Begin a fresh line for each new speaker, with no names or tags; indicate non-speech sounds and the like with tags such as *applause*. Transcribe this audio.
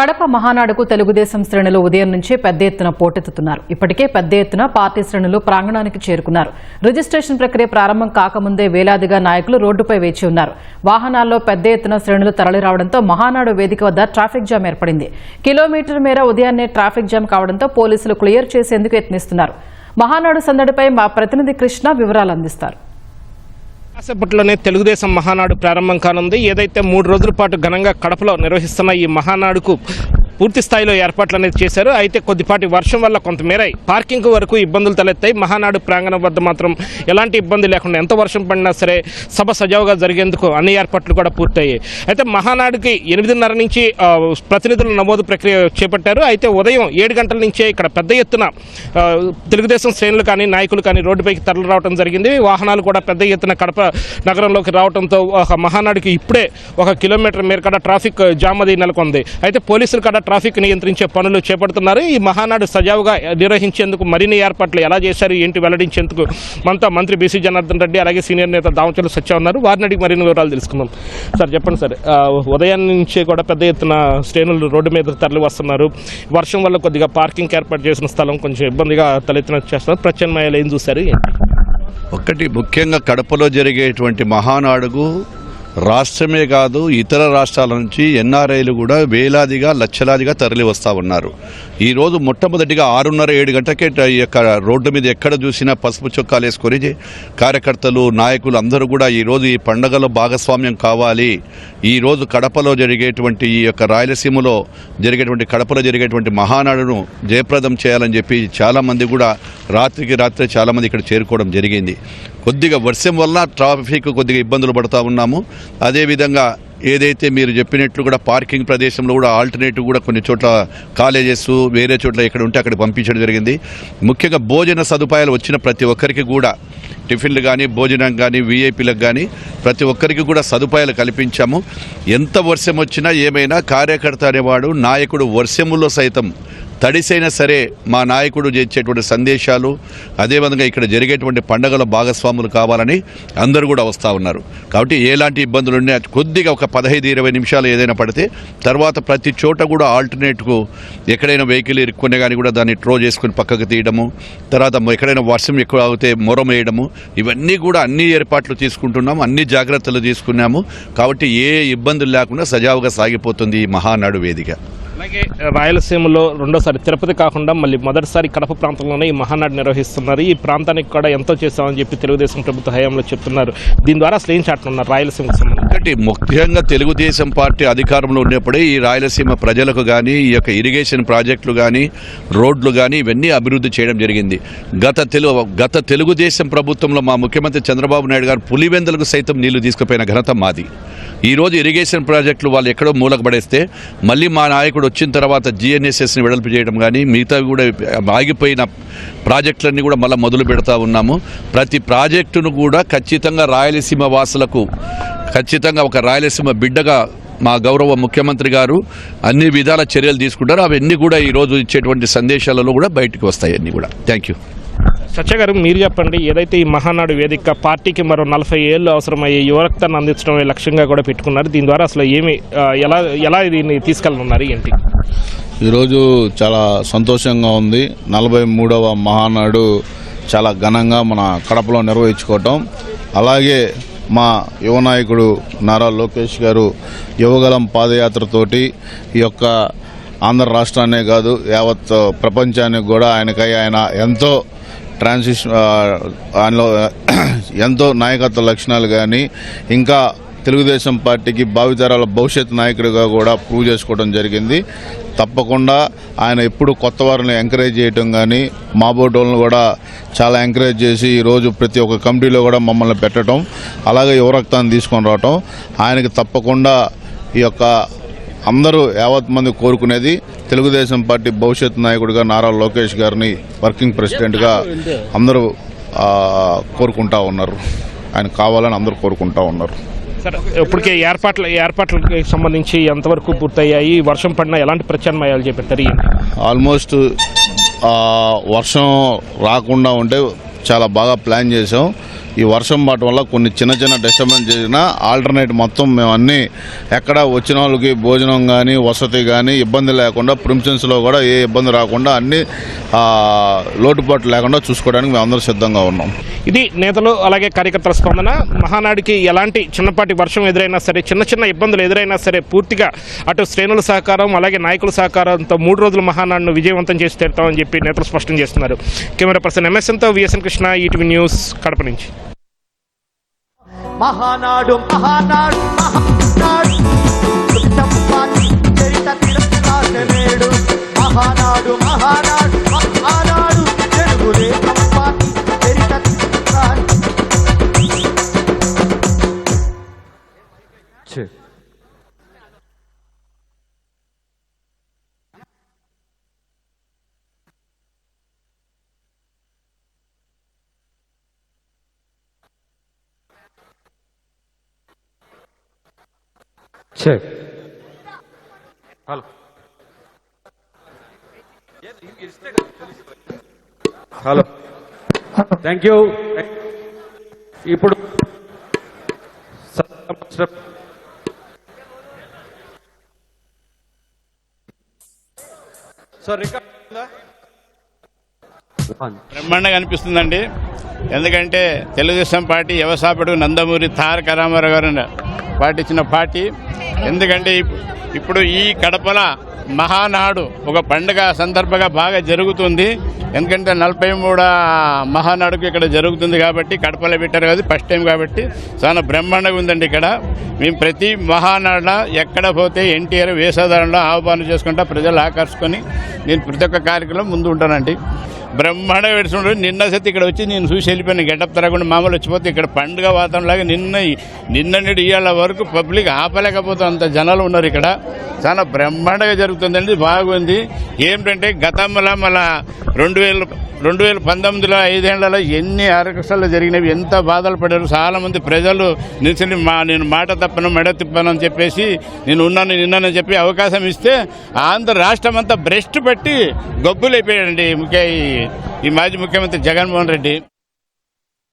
కడప మహానాడుకు తెలుగుదేశం శ్రేణులు ఉదయం నుంచే పెద్ద ఎత్తున పోటెత్తుతున్నారు. ఇప్పటికే పెద్ద ఎత్తున పార్టీ శ్రేణులు ప్రాంగణానికి చేరుకున్నారు. రిజిస్ట్రేషన్ ప్రక్రియ ప్రారంభం కాకముందే వేలాదిగా నాయకులు రోడ్డుపై వేచి ఉన్నారు. వాహనాల్లో పెద్ద ఎత్తున శ్రేణులు తరలిరావడంతో మహానాడు వేదిక వద్ద ట్రాఫిక్ జామ్ ఏర్పడింది. కిలోమీటర్ మేర ఉదయాన్నే ట్రాఫిక్ జామ్ కావడంతో పోలీసులు క్లియర్ చేసేందుకు యత్నిస్తున్నారు. మహానాడు సందడిపై మా ప్రతినిధి కృష్ణ వివరాలు అందిస్తారు.
కాసేపట్లోనే తెలుగుదేశం మహానాడు ప్రారంభం కానుంది. ఏదైతే మూడు రోజుల పాటు ఘనంగా కడపలో నిర్వహిస్తున్న ఈ మహానాడుకు పూర్తి స్థాయిలో ఏర్పాట్లు అనేది చేశారు. అయితే కొద్దిపాటి వర్షం వల్ల కొంతమేర పార్కింగ్ వరకు ఇబ్బందులు తలెత్తాయి. మహానాడు ప్రాంగణం వద్ద మాత్రం ఎలాంటి ఇబ్బంది లేకుండా ఎంత వర్షం పడినా సరే సభ సజావుగా జరిగేందుకు అన్ని ఏర్పాట్లు కూడా పూర్తయ్యాయి. అయితే మహానాడుకి ఎనిమిదిన్నర నుంచి ప్రతినిధుల నమోదు ప్రక్రియ చేపట్టారు. అయితే ఉదయం ఏడు గంటల నుంచే ఇక్కడ పెద్ద ఎత్తున తెలుగుదేశం శ్రేణులు కానీ నాయకులు కానీ రోడ్డుపైకి తరలి రావడం జరిగింది. వాహనాలు కూడా పెద్ద ఎత్తున కడప నగరంలోకి రావడంతో ఒక మహానాడుకి ఇప్పుడే ఒక కిలోమీటర్ మేర కడ ట్రాఫిక్ జామ్ అది నెలకొంది. అయితే పోలీసులు కూడా ట్రాఫిక్ నియంత్రించే పనులు చేపడుతున్నారు. ఈ మహానాడు సజావుగా నిర్వహించేందుకు మరిన్ని ఏర్పాట్లు ఎలా చేశారు ఏంటి వెల్లడించేందుకు మనతో మంత్రి బీసీ జనార్దన్ రెడ్డి అలాగే సీనియర్ నేత దామచల సత్య ఉన్నారు. వారిని అడిగి మరిన్ని వివరాలు తెలుసుకుందాం. సార్ చెప్పండి సార్. ఉదయం నుంచి కూడా పెద్ద ఎత్తున శ్రేణులు రోడ్డు మీద తరలి వస్తున్నారు. వర్షం వల్ల కొద్దిగా పార్కింగ్ ఏర్పాటు చేసిన స్థలం కొంచెం ఇబ్బందిగా తలెత్తిన చేస్తున్నారు. ప్రత్యామ్నాయాలు ఏం చూశారు ఒకటి
ఒక్కటి ముఖ్యంగా కడపలో జరిగేటువంటి మహానాడుగు రాష్ట్రమే కాదు ఇతర రాష్ట్రాల నుంచి ఎన్ఆర్ఐలు కూడా వేలాదిగా లక్షలాదిగా తరలి వస్తూ ఉన్నారు. ఈరోజు మొట్టమొదటిగా ఆరున్నర ఏడు గంటకే ఈ యొక్క రోడ్డు మీద ఎక్కడ చూసినా పసుపు చొక్కాలు వేసుకొని కార్యకర్తలు నాయకులు అందరూ కూడా ఈరోజు ఈ పండగలో భాగస్వామ్యం కావాలి. ఈరోజు కడపలో జరిగేటువంటి ఈ యొక్క రాయలసీమలో జరిగేటువంటి కడపలో జరిగేటువంటి మహానాడును జయప్రదం చేయాలని చెప్పి చాలామంది కూడా రాత్రికి రాత్రి చాలామంది ఇక్కడ చేరుకోవడం జరిగింది. కొద్దిగా వర్షం వల్ల ట్రాఫిక్ కొద్దిగా ఇబ్బందులు పడుతూ ఉన్నాము. అదేవిధంగా ఏదైతే మీరు చెప్పినట్లు కూడా పార్కింగ్ ప్రదేశంలో కూడా ఆల్టర్నేటివ్ కూడా కొన్ని చోట్ల కాలేజెస్ వేరే చోట్ల ఎక్కడ ఉంటే అక్కడ పంపించడం జరిగింది. ముఖ్యంగా భోజన సదుపాయాలు వచ్చిన ప్రతి ఒక్కరికి కూడా టిఫిన్లు కానీ భోజనం కానీ వీఐపీలకు కానీ ప్రతి ఒక్కరికి కూడా సదుపాయాలు కల్పించాము. ఎంత వర్షం వచ్చినా ఏమైనా కార్యకర్త అనేవాడు నాయకుడు వర్షములో సైతం తడిసైనా సరే మా నాయకుడు చేసేటువంటి సందేశాలు అదేవిధంగా ఇక్కడ జరిగేటువంటి పండుగల భాగస్వాములు కావాలని అందరూ కూడా వస్తూ ఉన్నారు. కాబట్టి ఎలాంటి ఇబ్బందులు ఉన్నా కొద్దిగా ఒక పదహైదు ఇరవై నిమిషాలు ఏదైనా పడితే తర్వాత ప్రతి చోట కూడా ఆల్టర్నేట్కు ఎక్కడైనా వెహికల్ ఇరుక్కునే కానీ కూడా దాన్ని ట్రో చేసుకుని పక్కకు తీయడము తర్వాత ఎక్కడైనా వర్షం ఎక్కువ అవుతే మొరం వేయడము ఇవన్నీ కూడా అన్ని ఏర్పాట్లు తీసుకుంటున్నాము అన్ని జాగ్రత్తలు తీసుకున్నాము. కాబట్టి ఏ ఇబ్బందులు లేకుండా సజావుగా సాగిపోతుంది ఈ మహానాడు వేదిక.
అలాగే రాయలసీమలో రెండోసారి తిరుపతి కాకుండా మళ్ళీ మొదటిసారి కడప ప్రాంతంలోనే ఈ మహానాడు నిర్వహిస్తున్నారు. ఈ ప్రాంతానికి కూడా ఎంతో చేస్తామని చెప్పి తెలుగుదేశం ప్రభుత్వ హయాంలో చెప్తున్నారు. దీని ద్వారా అసలు ఏం చాటున్నారు రాయలసీమకు సంబంధించి.
కాబట్టి ముఖ్యంగా తెలుగుదేశం పార్టీ అధికారంలో ఉన్నప్పుడే ఈ రాయలసీమ ప్రజలకు కానీ ఈ యొక్క ఇరిగేషన్ ప్రాజెక్టులు కానీ రోడ్లు కానీ ఇవన్నీ అభివృద్ధి చేయడం జరిగింది. గత తెలుగు గత తెలుగుదేశం ప్రభుత్వంలో మా ముఖ్యమంత్రి చంద్రబాబు నాయుడు గారు పులివెందులకు సైతం నీళ్ళు తీసుకుపోయిన ఘనత మాది. ఈరోజు ఇరిగేషన్ ప్రాజెక్టులు వాళ్ళు ఎక్కడో మూలకబడేస్తే మళ్ళీ మా నాయకుడు వచ్చిన తర్వాత జిఎన్ఎస్ఎస్ని వెడల్పు చేయడం కానీ మిగతావి కూడా ఆగిపోయిన ప్రాజెక్టులన్నీ కూడా మళ్ళీ మొదలు పెడతా ఉన్నాము. ప్రతి ప్రాజెక్టును కూడా ఖచ్చితంగా రాయలసీమ వాసులకు ఖచ్చితంగా ఒక రాయలసీమ బిడ్డగా మా గౌరవ ముఖ్యమంత్రి గారు అన్ని విధాల చర్యలు తీసుకుంటారు. అవన్నీ కూడా ఈరోజు ఇచ్చేటువంటి సందేశాలలో కూడా బయటకు వస్తాయి అన్నీ కూడా. థ్యాంక్ యూ
సత్య గారు మీరు చెప్పండి ఏదైతే ఈ మహానాడు వేదిక పార్టీకి మరో నలభై ఏళ్ళు అవసరమయ్యే యువరక్తాన్ని అందించడమే లక్ష్యంగా కూడా పెట్టుకున్నారు? దీని ద్వారా అసలు ఏమి ఎలా ఎలా దీన్ని తీసుకెళ్ళనున్నారు ఏంటి?
ఈరోజు చాలా సంతోషంగా ఉంది. నలభై మూడవ మహానాడు చాలా ఘనంగా మన కడపలో నిర్వహించుకోవటం. అలాగే మా యువ నాయకుడు నారా లోకేష్ గారు యువగలం పాదయాత్రతోటి ఈ యొక్క ఆంధ్ర రాష్ట్రాన్నే కాదు యావత్ ప్రపంచానికి కూడా ఆయనకై ఆయన ఎంతో ట్రాన్సిషన్ ఆయనలో *clears throat* ఎంతో నాయకత్వ లక్షణాలు కానీ ఇంకా తెలుగుదేశం పార్టీకి భావితరాల భవిష్యత్ నాయకుడిగా కూడా ప్రూవ్ చేసుకోవడం జరిగింది. తప్పకుండా ఆయన ఎప్పుడు కొత్త వారిని ఎంకరేజ్ చేయటం కానీ మా బోటోళ్ళని కూడా చాలా ఎంకరేజ్ చేసి ఈరోజు ప్రతి ఒక్క కమిటీలో కూడా మమ్మల్ని పెట్టడం అలాగే యువరక్తాన్ని తీసుకొని రావటం ఆయనకి తప్పకుండా ఈ యొక్క అందరూ యావత్ మంది కోరుకునేది తెలుగుదేశం పార్టీ భవిష్యత్ నాయకుడిగా నారా లోకేష్ గారిని వర్కింగ్ ప్రెసిడెంట్గా అందరూ కోరుకుంటా ఉన్నారు. ఆయన కావాలని అందరూ కోరుకుంటా ఉన్నారు.
సరే ఇప్పటికే ఏర్పాట్ల ఏర్పాట్లకి సంబంధించి ఎంతవరకు పూర్తయ్యాయి? వర్షం పడినా ఎలాంటి ప్రత్యామ్నాయాలు చేపట్టారు?
ఆల్మోస్ట్ వర్షం రాకుండా ఉంటే చాలా బాగా ప్లాన్ చేసాం ఈ వర్షం పడటం వల్ల కొన్ని చిన్న చిన్న డిస్టర్బెన్స్ జరిగినా ఆల్టర్నేట్ మొత్తం మేము అన్నీ ఎక్కడ వచ్చిన వాళ్ళకి భోజనం కానీ వసతి కానీ ఇబ్బంది లేకుండా ప్రిమిషన్స్లో కూడా ఏ ఇబ్బంది రాకుండా అన్ని లోటుపాటు లోటుపాట్లు లేకుండా చూసుకోవడానికి మేము అందరూ సిద్ధంగా ఉన్నాం.
ఇది నేతలు అలాగే కార్యకర్తల స్పందన. మహానాడికి ఎలాంటి చిన్నపాటి వర్షం ఎదురైనా సరే చిన్న చిన్న ఇబ్బందులు ఎదురైనా సరే పూర్తిగా అటు శ్రేణుల సహకారం అలాగే నాయకుల సహకారంతో మూడు రోజులు మహానాడును విజయవంతం చేసి తీరుతామని చెప్పి నేతలు స్పష్టం చేస్తున్నారు. Camera person ఎంఎస్ఎన్తో VSN Krishna ETV news Kadapa నుంచి.
మహానాడు మహానాడు మహానాడు. చరిత తిరగలాసనేడు Mahanadu Mahanadu.
Check hello hello thank you ఇప్పుడు సార్ రికార్డ్
బ్రహ్మాండంగా అనిపిస్తుందండి. ఎందుకంటే తెలుగుదేశం పార్టీ వ్యవస్థాపకుడు నందమూరి తారక రామారావు గారు పాటించిన పార్టీ. ఎందుకంటే ఇప్పుడు ఈ కడపల మహానాడు ఒక పండుగ సందర్భంగా బాగా జరుగుతుంది. ఎందుకంటే నలభై మూడ మహానాడుకు ఇక్కడ జరుగుతుంది కాబట్టి కడపలో పెట్టారు కదా ఫస్ట్ టైం కాబట్టి చాలా బ్రహ్మాండంగా ఉందండి ఇక్కడ. మేము ప్రతి మహానాడులో ఎక్కడ పోతే ఎన్టీఆర్ వేషధారణలో ఆహ్వానం చేసుకుంటా ప్రజలు ఆకర్షుకొని నేను ప్రతి ఒక్క కార్యక్రమం ముందు ఉంటానండి. బ్రహ్మాండంగా పెడుతుండ్రు నిన్న సతి ఇక్కడ వచ్చి నేను చూసి వెళ్ళిపోయాను. గెటప్ తరగకుండా మామూలు వచ్చిపోతే ఇక్కడ పండుగ వాతావరణంలాగా నిన్న నిన్న నేడు ఇవాళ వరకు పబ్లిక్ ఆపలేకపోతే అంత జనాలు ఉన్నారు ఇక్కడ. చాలా బ్రహ్మాండంగా జరుగుతుందండి. బాగుంది. ఏంటంటే గతంలో మళ్ళా రెండు వేల రెండు వేల పంతొమ్మిదిలో ఐదేళ్ళలో ఎన్ని అరకసలు జరిగినవి ఎంత బాధలు పడారు చాలా మంది ప్రజలు నిలిచి మా నేను మాట తప్పను మెడ తిప్పను అని చెప్పేసి నేను ఉన్నాను నిన్నానని చెప్పి అవకాశం ఇస్తే ఆంధ్ర రాష్ట్రం అంతా బ్రెస్ట్ పెట్టి గబ్బులైపోయాడండి ముఖ్య ఈ మాజీ ముఖ్యమంత్రి జగన్మోహన్ రెడ్డి.